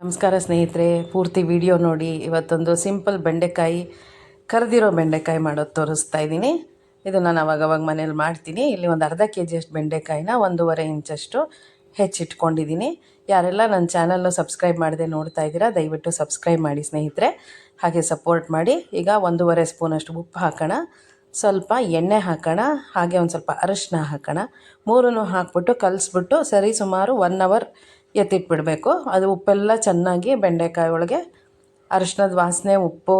ನಮಸ್ಕಾರ ಸ್ನೇಹಿತರೆ, ಪೂರ್ತಿ ವಿಡಿಯೋ ನೋಡಿ. ಇವತ್ತೊಂದು ಸಿಂಪಲ್ ಬೆಂಡೆಕಾಯಿ, ಕರೆದಿರೋ ಬೆಂಡೆಕಾಯಿ ಮಾಡೋದು ತೋರಿಸ್ತಾ ಇದ್ದೀನಿ. ಇದು ನಾನು ಅವಾಗವಾಗ ಮನೇಲಿ ಮಾಡ್ತೀನಿ. ಇಲ್ಲಿ ಒಂದು ಅರ್ಧ ಕೆ ಜಿಯಷ್ಟು ಬೆಂಡೆಕಾಯಿನ ಒಂದೂವರೆ ಇಂಚಷ್ಟು ಹೆಚ್ಚಿಟ್ಕೊಂಡಿದ್ದೀನಿ. ಯಾರೆಲ್ಲ ನನ್ನ ಚಾನಲ್ಲು ಸಬ್ಸ್ಕ್ರೈಬ್ ಮಾಡದೆ ನೋಡ್ತಾ ಇದ್ದೀರಾ, ದಯವಿಟ್ಟು ಸಬ್ಸ್ಕ್ರೈಬ್ ಮಾಡಿ ಸ್ನೇಹಿತರೆ. ಹಾಗೆ ಸಪೋರ್ಟ್ ಮಾಡಿ. ಈಗ ಒಂದೂವರೆ ಸ್ಪೂನಷ್ಟು ಉಪ್ಪು ಹಾಕೋಣ. ಸ್ವಲ್ಪ ಎಣ್ಣೆ ಹಾಕೋಣ. ಹಾಗೆ ಒಂದು ಸ್ವಲ್ಪ ಅರಶಿನ ಹಾಕೋಣ. ಮೂರನ್ನು ಹಾಕ್ಬಿಟ್ಟು ಕಲಸ್ಬಿಟ್ಟು ಸರಿ ಸುಮಾರು ಒನ್ ಅವರ್ ಎತ್ತಿಟ್ಬಿಡಬೇಕು. ಅದು ಉಪ್ಪೆಲ್ಲ ಚೆನ್ನಾಗಿ ಬೆಂಡೆಕಾಯಿ ಒಳಗೆ ಅರಿಶಿನದ ವಾಸನೆ, ಉಪ್ಪು,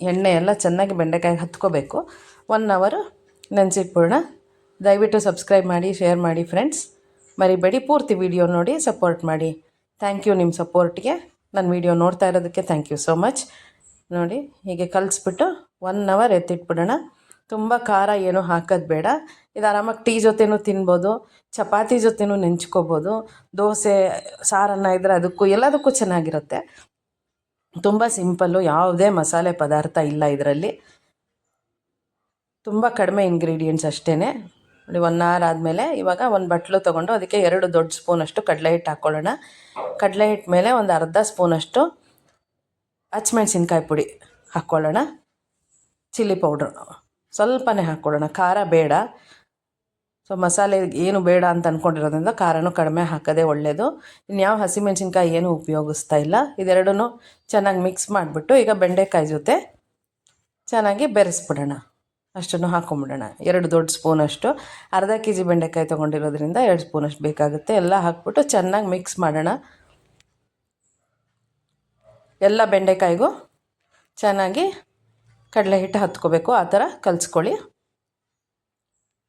ಎಣ್ಣೆ ಎಲ್ಲ ಚೆನ್ನಾಗಿ ಬೆಂಡೆಕಾಯಿಗೆ ಹತ್ಕೋಬೇಕು. ಒನ್ ಅವರು ನೆನೆಸಿಟ್ಬಿಡೋಣ. ದಯವಿಟ್ಟು ಸಬ್ಸ್ಕ್ರೈಬ್ ಮಾಡಿ ಶೇರ್ ಮಾಡಿ ಫ್ರೆಂಡ್ಸ್ ಮರಿಬೇಡಿ, ಪೂರ್ತಿ ವಿಡಿಯೋ ನೋಡಿ ಸಪೋರ್ಟ್ ಮಾಡಿ. ಥ್ಯಾಂಕ್ ಯು ನಿಮ್ಮ ಸಪೋರ್ಟ್ಗೆ ನನ್ನ ವಿಡಿಯೋ ನೋಡ್ತಾ ಇರೋದಕ್ಕೆ ಥ್ಯಾಂಕ್ ಯು ಸೋ ಮಚ್ ನೋಡಿ, ಹೀಗೆ ಕಲಿಸ್ಬಿಟ್ಟು ಒನ್ ಅವರ್ ಎತ್ತಿಟ್ಬಿಡೋಣ. ತುಂಬ ಖಾರ ಏನು ಹಾಕೋದು ಬೇಡ. ಇದು ಆರಾಮಾಗಿ ಟೀ ಜೊತೆನೂ ತಿನ್ಬೋದು, ಚಪಾತಿ ಜೊತೆನೂ ನೆಂಚ್ಕೋಬೋದು, ದೋಸೆ, ಸಾರನ್ನ ಇದ್ದರೆ ಅದಕ್ಕೂ ಎಲ್ಲದಕ್ಕೂ ಚೆನ್ನಾಗಿರುತ್ತೆ. ತುಂಬ ಸಿಂಪಲ್ಲು, ಯಾವುದೇ ಮಸಾಲೆ ಪದಾರ್ಥ ಇಲ್ಲ ಇದರಲ್ಲಿ. ತುಂಬ ಕಡಿಮೆ ಇಂಗ್ರೀಡಿಯೆಂಟ್ಸ್ ಅಷ್ಟೇ ನೋಡಿ ಒನ್ ಅವರ್ ಆದಮೇಲೆ ಇವಾಗ ಒಂದು ಬಟ್ಲು ತೊಗೊಂಡು ಅದಕ್ಕೆ ಎರಡು ದೊಡ್ಡ ಸ್ಪೂನಷ್ಟು ಕಡಲೆ ಹಿಟ್ಟು ಹಾಕ್ಕೊಳ್ಳೋಣ ಕಡಲೆ ಹಿಟ್ಟು ಮೇಲೆ ಒಂದು ಅರ್ಧ ಸ್ಪೂನಷ್ಟು ಹಚ್ಮೆಣ್ಸಿನ್ಕಾಯಿ ಪುಡಿ ಹಾಕ್ಕೊಳ್ಳೋಣ ಚಿಲ್ಲಿ ಪೌಡ್ರು. ಸ್ವಲ್ಪನೇ ಹಾಕ್ಕೊಡೋಣ ಖಾರ ಬೇಡ. ಸೊ ಮಸಾಲೆ ಏನು ಬೇಡ ಅಂತ ಅಂದ್ಕೊಂಡಿರೋದ್ರಿಂದ ಖಾರನೂ ಕಡಿಮೆ ಹಾಕೋದೇ ಒಳ್ಳೆಯದು ಇನ್ಯಾವ ಹಸಿಮೆಣ್ಸಿನ್ಕಾಯಿ ಏನೂ ಉಪಯೋಗಿಸ್ತಾ ಇಲ್ಲ. ಇದೆರಡೂ ಚೆನ್ನಾಗಿ ಮಿಕ್ಸ್ ಮಾಡಿಬಿಟ್ಟು ಈಗ ಬೆಂಡೆಕಾಯಿ ಜೊತೆ ಚೆನ್ನಾಗಿ ಬೆರೆಸ್ಬಿಡೋಣ. ಅಷ್ಟನ್ನು ಹಾಕೊಂಬಿಡೋಣ. ಎರಡು ದೊಡ್ಡ ಸ್ಪೂನಷ್ಟು ಅರ್ಧ ಕೆ ಜಿ ಬೆಂಡೆಕಾಯಿ ತೊಗೊಂಡಿರೋದ್ರಿಂದ ಎರಡು ಸ್ಪೂನಷ್ಟು ಬೇಕಾಗುತ್ತೆ. ಎಲ್ಲ ಹಾಕ್ಬಿಟ್ಟು ಚೆನ್ನಾಗಿ ಮಿಕ್ಸ್ ಮಾಡೋಣ. ಎಲ್ಲ ಬೆಂಡೆಕಾಯಿಗೂ ಚೆನ್ನಾಗಿ ಕಡಲೆ ಹಿಟ್ಟು ಹತ್ಕೋಬೇಕು, ಆ ಥರ ಕಲಿಸ್ಕೊಳ್ಳಿ.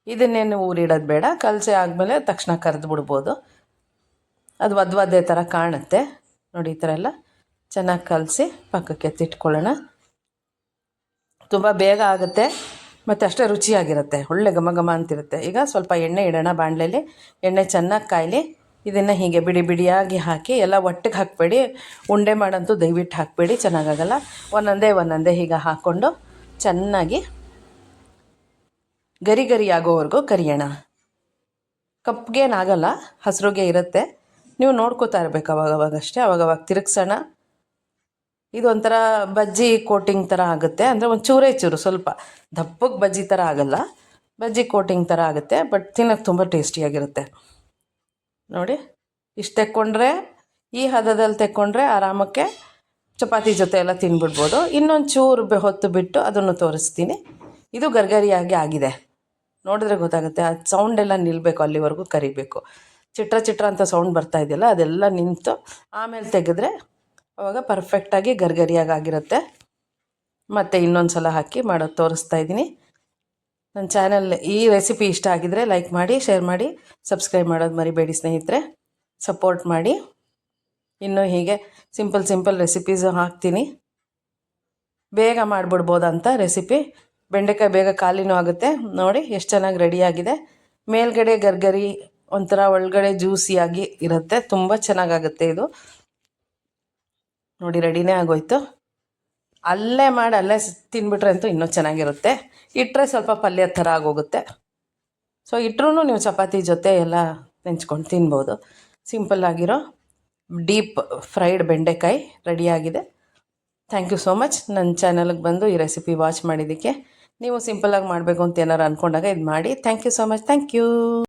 ಇದನ್ನೇನು ಊರಿಡೋದು ಬೇಡ, ಕಲಸಿ ಆದಮೇಲೆ ತಕ್ಷಣ ಕರೆದು ಬಿಡ್ಬೋದು. ಅದು ವದ್ವದ್ದೇ ಥರ ಕಾಣುತ್ತೆ. ನೋಡಿ, ಈ ಥರ ಎಲ್ಲ ಚೆನ್ನಾಗಿ ಕಲಸಿ ಪಕ್ಕಕ್ಕೆ ಎತ್ತಿಟ್ಕೊಳ್ಳೋಣ. ತುಂಬ ಬೇಗ ಆಗುತ್ತೆ, ಮತ್ತು ಅಷ್ಟೇ ರುಚಿಯಾಗಿರುತ್ತೆ, ಒಳ್ಳೆ ಘಮ ಘಮ ಅಂತಿರುತ್ತೆ. ಈಗ ಸ್ವಲ್ಪ ಎಣ್ಣೆ ಇಡೋಣ ಬಾಣಲೆಯಲ್ಲಿ ಎಣ್ಣೆ ಚೆನ್ನಾಗಿ ಕಾಯಲಿ. ಇದನ್ನು ಹೀಗೆ ಬಿಡಿ ಬಿಡಿಯಾಗಿ ಹಾಕಿ ಎಲ್ಲ ಒಟ್ಟಿಗೆ ಹಾಕಬೇಡಿ. ಉಂಡೆ ಮಾಡಂತೂ ದಯವಿಟ್ಟು ಹಾಕಬೇಡಿ ಚೆನ್ನಾಗಾಗಲ್ಲ ಒಂದೊಂದೇ ಒಂದೊಂದೇ ಹೀಗೆ ಹಾಕ್ಕೊಂಡು ಚೆನ್ನಾಗಿ ಗರಿ ಗರಿ ಆಗೋವರೆಗೂ ಕರಿಯೋಣ. ಕಪ್ಗೇನಾಗಲ್ಲ ಹಸಿರುಗೆ ಇರುತ್ತೆ. ನೀವು ನೋಡ್ಕೋತಾ ಇರಬೇಕು ಅವಾಗವಾಗಷ್ಟೇ ಅವಾಗವಾಗ ತಿರುಗ್ಸೋಣ. ಇದು ಒಂಥರ ಬಜ್ಜಿ ಕೋಟಿಂಗ್ ಥರ ಆಗುತ್ತೆ. ಅಂದರೆ ಒಂದು ಚೂರೇ ಚೂರು, ಸ್ವಲ್ಪ. ದಪ್ಪಗೆ ಬಜ್ಜಿ ಥರ ಆಗಲ್ಲ. ಬಜ್ಜಿ ಕೋಟಿಂಗ್ ಥರ ಆಗುತ್ತೆ, ಬಟ್ ತಿನ್ನೋಕ್ಕೆ ತುಂಬ ಟೇಸ್ಟಿಯಾಗಿರುತ್ತೆ. ನೋಡಿ, ಇಷ್ಟು ತೆಕ್ಕೊಂಡ್ರೆ, ಈ ಹದದಲ್ಲಿ ತೆಕ್ಕೊಂಡ್ರೆ ಆರಾಮಕ್ಕೆ ಚಪಾತಿ ಜೊತೆ ಎಲ್ಲ ತಿನ್ಬಿಡ್ಬೋದು. ಇನ್ನೊಂದು ಚೂರು ಹೊತ್ತು ಬಿಟ್ಟು ಅದನ್ನು ತೋರಿಸ್ತೀನಿ. ಇದು ಗರ್ಗರಿಯಾಗಿ ಆಗಿದೆ. ನೋಡಿದ್ರೆ ಗೊತ್ತಾಗುತ್ತೆ, ಆ ಸೌಂಡೆಲ್ಲ ನಿಲ್ಲಬೇಕು ಅಲ್ಲಿವರೆಗೂ ಕರಿಬೇಕು. ಚಿಟ್ರ ಚಿಟ್ರ ಅಂತ ಸೌಂಡ್ ಬರ್ತಾ ಇದೆಯಲ್ಲ, ಅದೆಲ್ಲ ನಿಂತು ಆಮೇಲೆ ತೆಗೆದ್ರೆ ಅವಾಗ ಪರ್ಫೆಕ್ಟಾಗಿ ಗರ್ಗರಿಯಾಗಿ ಆಗಿರುತ್ತೆ. ಮತ್ತು ಇನ್ನೊಂದು ಸಲ ಹಾಕಿ ಮಾಡೋದು ತೋರಿಸ್ತಾ ಇದ್ದೀನಿ ನನ್ನ ಚಾನಲ್ ಈ ರೆಸಿಪಿ ಇಷ್ಟ ಆಗಿದ್ರೆ ಲೈಕ್ ಮಾಡಿ ಶೇರ್ ಮಾಡಿ ಸಬ್ಸ್ಕ್ರೈಬ್ ಮಾಡೋದು ಮರಿಬೇಡಿ ಸ್ನೇಹಿತರೆ. ಸಪೋರ್ಟ್ ಮಾಡಿ. ಇನ್ನೂ ಹೀಗೆ ಸಿಂಪಲ್ ಸಿಂಪಲ್ ರೆಸಿಪೀಸು ಹಾಕ್ತೀನಿ. ಬೇಗ ಮಾಡಿಬಿಡ್ಬೋದಂತ ರೆಸಿಪಿ ಬೆಂಡೆಕಾಯಿ ಬೇಗ ಖಾಲಿನೂ ಆಗುತ್ತೆ. ನೋಡಿ ಎಷ್ಟು ಚೆನ್ನಾಗಿ ರೆಡಿಯಾಗಿದೆ ಮೇಲ್ಗಡೆ ಗರ್ಗರಿ, ಒಂಥರ ಒಳಗಡೆ ಜ್ಯೂಸಿಯಾಗಿ ಇರುತ್ತೆ. ತುಂಬ ಚೆನ್ನಾಗಾಗುತ್ತೆ ಇದು. ನೋಡಿ ರೆಡಿನೇ ಆಗೋಯ್ತು. ಅಲ್ಲೇ ಮಾಡಿ ಅಲ್ಲೇ ತಿನ್ಬಿಟ್ರೆ ಅಂತೂ ಇನ್ನೂ ಚೆನ್ನಾಗಿರುತ್ತೆ. ಇಟ್ಟರೆ ಸ್ವಲ್ಪ ಪಲ್ಯ ಥರ ಆಗೋಗುತ್ತೆ. ಸೊ ಇಟ್ಟರೂ ನೀವು ಚಪಾತಿ ಜೊತೆ ಎಲ್ಲ ನೆಂಚ್ಕೊಂಡು ತಿನ್ಬೋದು. ಸಿಂಪಲ್ಲಾಗಿರೋ ಡೀಪ್ ಫ್ರೈಡ್ ಬೆಂಡೆಕಾಯಿ ರೆಡಿಯಾಗಿದೆ. ಥ್ಯಾಂಕ್ ಯು ಸೋ ಮಚ್ ನನ್ನ ಚಾನಲ್ಗೆ ಬಂದು ಈ ರೆಸಿಪಿ ವಾಚ್ ಮಾಡಿದ್ದಕ್ಕೆ. ನೀವು ಸಿಂಪಲ್ಲಾಗಿ ಮಾಡಬೇಕು ಅಂತ ಏನಾರು ಅಂದ್ಕೊಂಡಾಗ ಇದು ಮಾಡಿ thank you so much thank you